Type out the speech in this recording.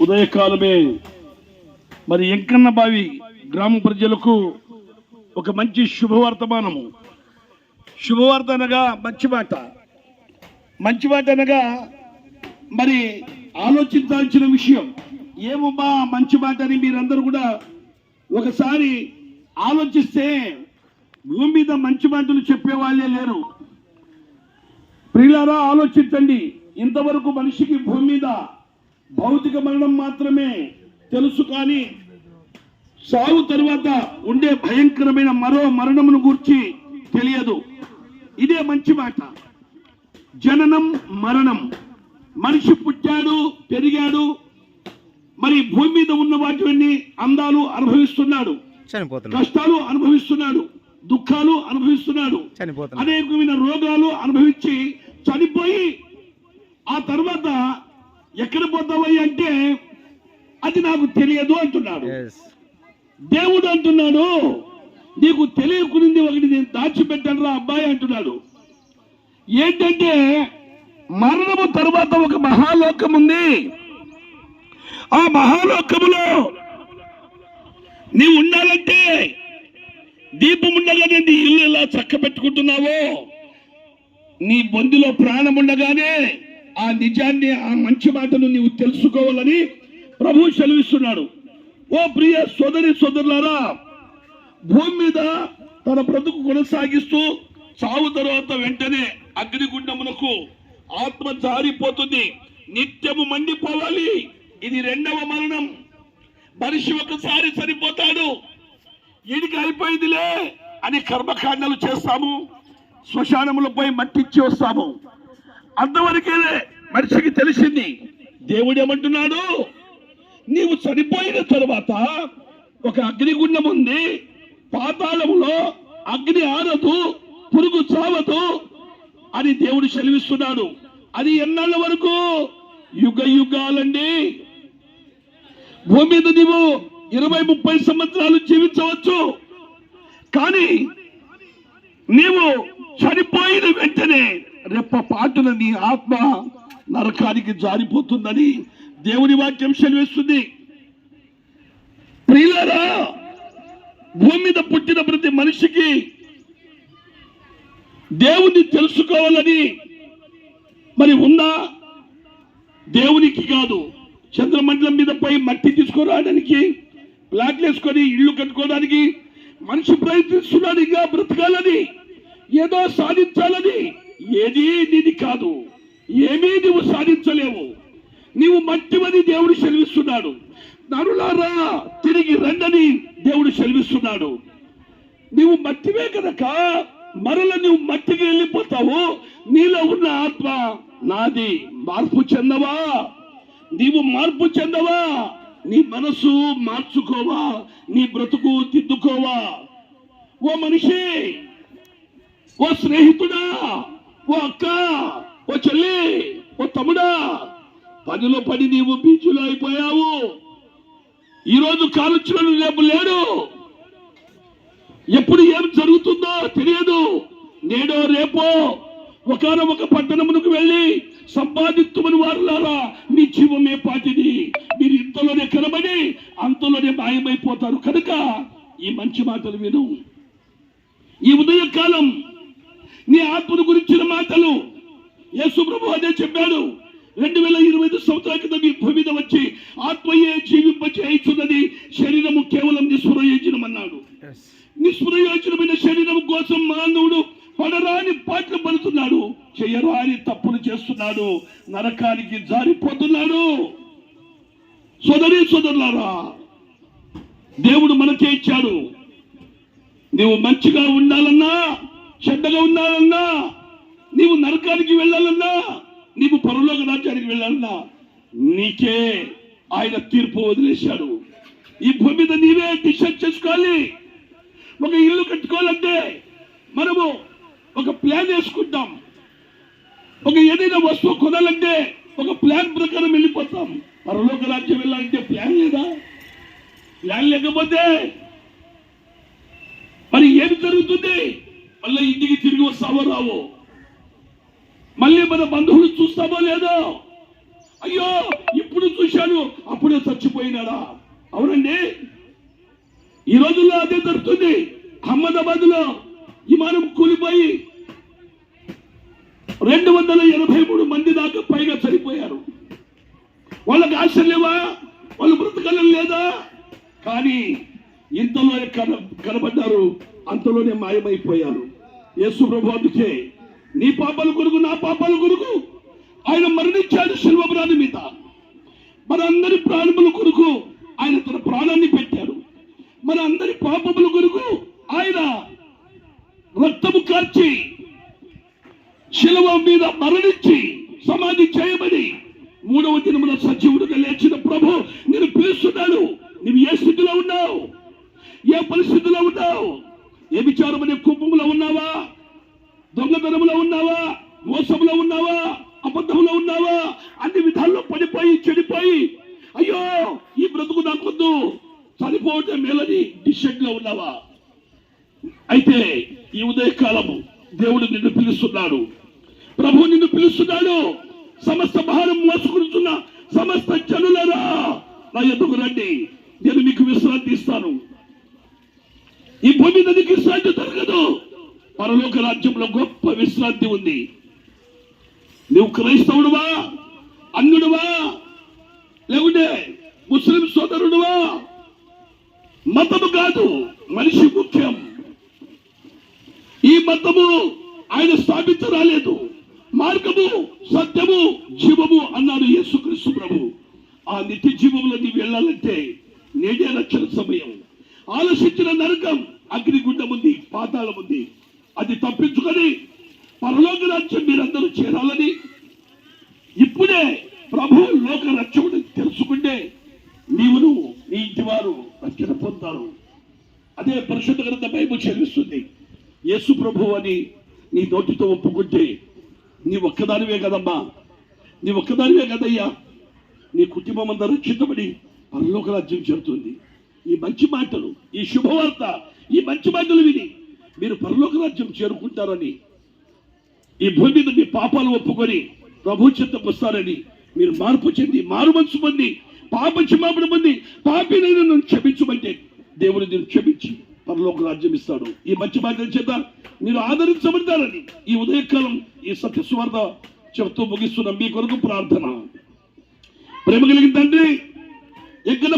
ఉదయకాలమే మరి ఎంకన్న బావి గ్రామ ప్రజలకు ఒక మంచి శుభవర్తమానము. శుభవార్త అనగా మంచి మాట. మంచి మాట అనగా మరి ఆలోచించాల్సిన విషయం. ఏమబ్బా మంచి మాట అని మీరందరూ కూడా ఒకసారి ఆలోచిస్తే భూమి మీద మంచి మాటలు చెప్పే వాళ్ళే లేరు. ప్రియులారా ఆలోచించండి. ఇంతవరకు మనిషికి భూమి మీద భౌతిక మరణం మాత్రమే తెలుసు కానీ సాగు తరువాత ఉండే భయంకరమైన మరో మరణమును గూర్చి తెలియదు. ఇదే మంచి మాట. జననం మరణం. మనిషి పుట్టాడు పెరిగాడు మరి భూమి మీద ఉన్న వాటివన్నీ అందాలు అనుభవిస్తున్నాడు. కష్టాలు అనుభవిస్తున్నాడు. దుఃఖాలు అనుభవిస్తున్నాడు. అనేకమైన రోగాలు అనుభవించి చనిపోయి ఆ తర్వాత ఎక్కడ పోతావయ్య అంటే అది నాకు తెలియదు అంటున్నాడు. దేవుడు అంటున్నాడు నీకు తెలియకునింది ఒకటి నేను దాచిపెట్టాను రా అబ్బాయి అంటున్నాడు. ఏంటంటే మరణము తర్వాత ఒక మహాలోకం ఉంది. ఆ మహాలోకములో నీవు ఉండాలంటే దీపం ఉండగానే నీ ఇల్లు ఎలా చక్క పెట్టుకుంటున్నావో నీ బొందిలో ప్రాణం ఉండగానే ఆ నిజాన్ని ఆ మంచి మాటను నీవు తెలుసుకోవాలని ప్రభు సెలవిస్తున్నాడు. ఓ ప్రియ సోదరి సోదరులారా భూమి మీద తన బ్రతుకు కొనసాగిస్తూ చావు తర్వాత వెంటనే అగ్నిగుండమునకు ఆత్మ జారిపోతుంది. నిత్యము మండిపోవాలి. ఇది రెండవ మరణం. మనిషి ఒకసారి చనిపోతాడు ఈడికి అయిపోయిందిలే అని కర్మకాండాలు చేస్తాము. శ్మశానములపై మట్టిచ్చి వస్తాము. అంతవరకే మనిషికి తెలిసింది. దేవుడు ఏమంటున్నాడు నీవు చనిపోయిన తరువాత ఒక అగ్నిగుండం ఉంది. పాతాళంలో అగ్ని ఆరదు పురుగు చావదు అని దేవుడు సెలవిస్తున్నాడు. అది ఎన్నాళ్ళ వరకు? యుగ యుగాలండి. భూమి మీద నీవు ఇరవై ముప్పై సంవత్సరాలు జీవించవచ్చు. కానీ నీవు చనిపోయిన వెంటనే రెప్ప పాటున నీ ఆత్మ నరకానికి జారిపోతుందని దేవుని వాక్యం సెలవిస్తుంది. ప్రియులరా భూమి మీద పుట్టిన ప్రతి మనిషికి దేవుణ్ణి తెలుసుకోవాలని మరి ఉందా దేవునికి కాదు చంద్రమండలం మీద పై మట్టి తీసుకురావడానికి ప్లాట్లు వేసుకొని ఇల్లు కట్టుకోవడానికి మనిషి ప్రయత్నిస్తున్నాడు ఇంకా బ్రతకాలని ఏదో సాధించాలని ఏది నీది కాదు. ఏమీ నువ్వు సాధించలేవు. నీవు మట్టివని దేవుడు సెలవిస్తున్నాడు. నరులారా తిరిగి రండని దేవుడు సెలవిస్తున్నాడు. నీవు మట్టివే కనుక మరల నువ్వు మట్టికి వెళ్ళిపోతావు. నీలో ఉన్న ఆత్మ నాది. మార్పు చెందవా? నీవు మార్పు చెందవా? నీ మనసు మార్చుకోవా? నీ బ్రతుకు దిద్దుకోవా? ఓ మనిషి ఓ స్నేహితుడా ఓ అక్క ఓ చెల్లి ఓ తమ్ముడా పనిలో పడి నీవు బీచ్లో అయిపోయావు. ఈరోజు కాలుచ్చులను రేపు లేడు. ఎప్పుడు ఏం జరుగుతుందో తెలియదు. నేడో రేపో ఒకనొక పట్టణమునకు వెళ్ళి సంపాదిత్తుమని వారులారా మీ జీవమే పాటిది మీరు ఇంతలోనే కనబడి అంతలోనే మాయమైపోతారు. కనుక ఈ మంచి మాటలు విను. ఈ ఉదయకాలం నీ ఆత్మను గురించిన మాటలు యేసు ప్రభు అదే చెప్పాడు. రెండు వేల ఇరవై ఐదు సంవత్సరాల క్రితం ఈ భూమి మీద వచ్చి ఆత్మయే జీవింప చేయించున్నది శరీరము కేవలం నిస్ప్రయోజనం అన్నాడు ఎస్ నిష్ప్రయోజనమైన శరీరం కోసం మానవుడు పడరాని పాటలు పడుతున్నాడు. చేయరాని తప్పులు చేస్తున్నాడు. నరకానికి జారిపోతున్నాడు. సోదరి సోదరులారా దేవుడు మనకే ఇచ్చాడు. నీవు మంచిగా ఉండాలన్నా చెడ్డగా ఉండాలన్నా నీవు నరకానికి వెళ్ళాలన్నా నీవు పరలోక రాజ్యానికి వెళ్ళాలన్నా నీకే ఆయన తీర్పు వదిలేశాడు. ఈ భూమి మీద నీవే డిసైడ్ చేసుకోవాలి. ఒక ఇల్లు కట్టుకోవాలంటే మనము ఒక ప్లాన్ వేసుకుంటాం. ఒక ఏదైనా వస్తువు కొనాలంటే ఒక ప్లాన్ ప్రకారం వెళ్ళిపోతాం. పరలోక రాజ్యం వెళ్ళాలంటే ప్లాన్ లేదా? ప్లాన్ లేకపోతే మరి ఏమి జరుగుతుంది? మళ్ళీ ఇంటికి తిరిగి వస్తావో రావో? మళ్ళీ మన బంధువులు చూస్తామో లేదో? అయ్యో ఇప్పుడు చూశాను అప్పుడే చచ్చిపోయినాడా? అవునండి. ఈ రోజుల్లో అదే జరుగుతుంది. అహ్మదాబాద్లో విమానం కూలిపోయి రెండు వందల ఎనభై మూడు మంది దాకా పైగా చనిపోయారు. వాళ్ళకి ఆశ లేవా? వాళ్ళు బ్రతకలం లేదా? కానీ ఇంతలోనే కన కనబడ్డారు అంతలోనే మాయమైపోయారు. యేసు ప్రభు అందుకే నీ పాపాల కొరకు నా పాపాల కొరకు ఆయన మరణించాడు శిల్వపురాణి మీద. మన అందరి ప్రాణముల కొరకు ఆయన తన ప్రాణాన్ని పెట్టాడు. మన అందరి పాపముల కొరకు ఆయన రక్తము కార్చి శిలవ మీద మరణించి సమాధి చేయబడి మూడవ దినమున సజీవుడుగా లేచిన ప్రభు నేను పిలుస్తున్నాడు నువ్వు ఏ స్థితిలో ఉన్నావు? ఏ పరిస్థితిలో ఉన్నావు? ఏ విచారం అనే కుప్పంలో ఉన్నావా? దొంగతనంలో ఉన్నావా? మోసంలో ఉన్నావా? అబద్ధంలో ఉన్నావా? అన్ని విధాల్లో పడిపోయి చెడిపోయి. అయ్యో ఈ బ్రతుకు నాకొద్దు చనిపోవటం మేలని డిసిషన్లో ఉన్నావా? అయితే ఈ ఉదయకాలము దేవుడు నిన్ను పిలుస్తున్నాడు. ప్రభు నిన్ను పిలుస్తున్నాడు. సమస్త భారం మోసుకుంటున్న సమస్త జనులరా నా ఎందుకు రండి? నేను మీకు విశ్రాంతి ఇస్తాను. ఈ భూమి మీద నీకు విశ్రాంతి దొరకదు. పరలోక రాజ్యంలో గొప్ప విశ్రాంతి ఉంది. నువ్వు క్రైస్తవుడువా? అన్నుడువా లేకుంటే ముస్లిం సోదరుడువా? మతము కాదు మనిషి ముఖ్యం. ఈ మతము ఆయన స్థాపించరాలేదు. మార్గము సత్యము జీవము అన్నాడు యేసుక్రీస్తు ప్రభు. ఆ నిత్య జీవంలో నీవు వెళ్ళాలంటే నేడే రక్షణ సమయం. ఆలోచించిన నరకం అగ్నిగుండం ఉంది పాతాళం ఉంది. అది తప్పించుకొని పరలోక రాజ్యం మీరందరూ చేరాలని ఇప్పుడే ప్రభు లోక రక్షకుడు తెలుసుకుంటే నీవును నీ ఇంటి వారు రక్షణ పొందుతారు అదే పరిశుద్ధ గ్రంథ బైబుల్ చెల్లిస్తుంది. యేసు ప్రభు అని నీ నోటితో ఒప్పుకుంటే నీ ఒక్కదానివే కదమ్మా. నీ ఒక్కదానివే కదయ్యా. నీ కుటుంబం అంతా రక్షితబడి పరలోక రాజ్యం చేరుతుంది. ఈ మంచి మాటలు ఈ శుభవార్త ఈ మంచి మాటలు విని మీరు పరలోక రాజ్యం చేరుకుంటారని ఈ భూమి మీద మీ పాపాలు ఒప్పుకొని ప్రభు చెత్త వస్తారని మీరు మార్పు చెంది మారు మనసు పొంది పాప క్షమాపణ పొంది పాపినైనా నన్ను క్షమించమంటే దేవుడు నేను క్షమించి పరలోక రాజ్యం ఇస్తాడు. ఈ మంచి మాటల చేత మీరు ఆదరించబడతారని ఈ ఉదయకాలం ఈ సత్య సువార్త చెబుతూ ముగిస్తున్న. మీ కొరకు ప్రార్థన. ప్రేమ కలిగిన తండ్రి ఎక్కడ